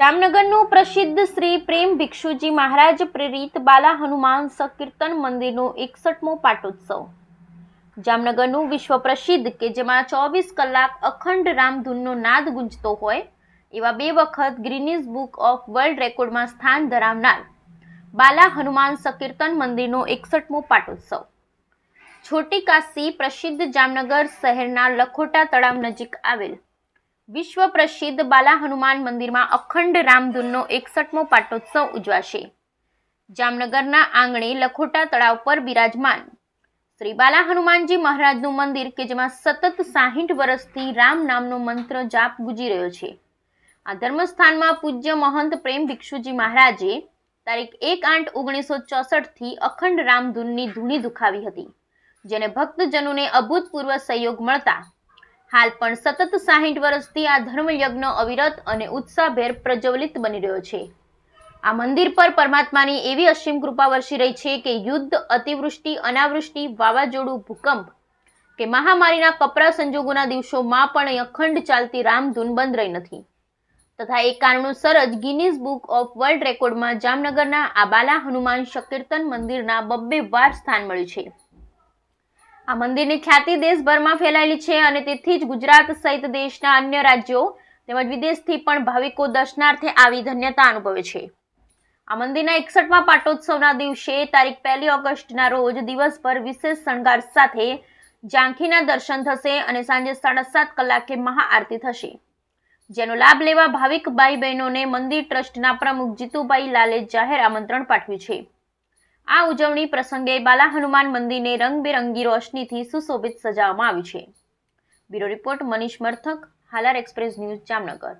જામનગરનું પ્રસિદ્ધ શ્રી પ્રેમ ભિક્ષુજી મહારાજ પ્રેરિત બાલા હનુમાન સંકીર્તન મંદિરનો એકસઠમો પાટોત્સવ. જામનગરનું વિશ્વ પ્રસિદ્ધ કે જેમાં ચોવીસ કલાક અખંડ રામધૂનનો નાદ ગુંજતો હોય, એવા બે વખત ગ્રીનીઝ બુક ઓફ વર્લ્ડ રેકોર્ડમાં સ્થાન ધરાવનાર બાલા હનુમાન સંકીર્તન મંદિરનો એકસઠમો પાટોત્સવ. છોટી કાશી પ્રસિદ્ધ જામનગર શહેરના લખોટા તળાવ નજીક આવેલ વિશ્વ પ્રસિદ્ધ બાલા હનુમાન મંદિરમાં અખંડ રામધૂનનો એકસઠમો પાટોત્સવ ઉજવાશે. જામનગરના આંગણે લખોટા તળાવ પર બિરાજમાન શ્રી બાલા હનુમાનજી મહારાજનું મંદિર કે જેમાં સતત સાહીઠ વર્ષથી રામ નામનો મંત્ર જાપ ગુજી રહ્યો છે. આ ધર્મસ્થાનમાં પૂજ્ય મહંત પ્રેમ ભિક્ષુજી મહારાજે તારીખ એક આઠ ઓગણીસો ચોસઠથી અખંડ રામધૂનની ધૂણી દુખાવી હતી, જેને ભક્તજનોને અભૂતપૂર્વ સહયોગ મળતા હાલ પણ સતત સાહીઠ વર્ષથી આ ધર્મયજ્ઞ અવિરત અને ઉત્સાહભેર પ્રજ્વલિત બની રહ્યો છે. આ મંદિર પર પરમાત્માની એવી અસીમ કૃપા વરસી રહી છે કે યુદ્ધ, અતિવૃષ્ટિ, અનાવૃષ્ટિ, વાવાઝોડું, ભૂકંપ કે મહામારીના કપરા સંજોગોના દિવસોમાં પણ અખંડ ચાલતી રામધૂન બંધ રહી નથી. તથા એ કારણોસર જ ગિનીઝ બુક ઓફ વર્લ્ડ રેકોર્ડમાં જામનગરના આ બાલા હનુમાન શકીર્તન મંદિરના બબ્બે વાર સ્થાન મળ્યું છે. આ મંદિરની ખ્યાતિ દેશભરમાં ફેલાયેલી છે અને તેથી જ ગુજરાત સહિત દેશના અન્ય રાજ્યો તેમજ વિદેશથી પણ ભાવિકો દર્શનાર્થે આવી ધન્યતા અનુભવે છે. આ મંદિરના એકસઠમાં પાટોત્સવના દિવસે તારીખ પહેલી ઓગસ્ટના રોજ દિવસભર વિશેષ શણગાર સાથે ઝાંખીના દર્શન થશે અને સાંજે સાડા સાત કલાકે મહાઆરતી થશે. જેનો લાભ લેવા ભાવિક ભાઈ બહેનોને મંદિર ટ્રસ્ટના પ્રમુખ જીતુભાઈ લાલે જાહેર આમંત્રણ પાઠવ્યું છે. આ ઉજવણી પ્રસંગે બાલા હનુમાન મંદિરને રંગબેરંગી રોશનીથી સુશોભિત સજાવવામાં આવી છે. Bureau report Manish Marthak, Halar express news Jamnagar.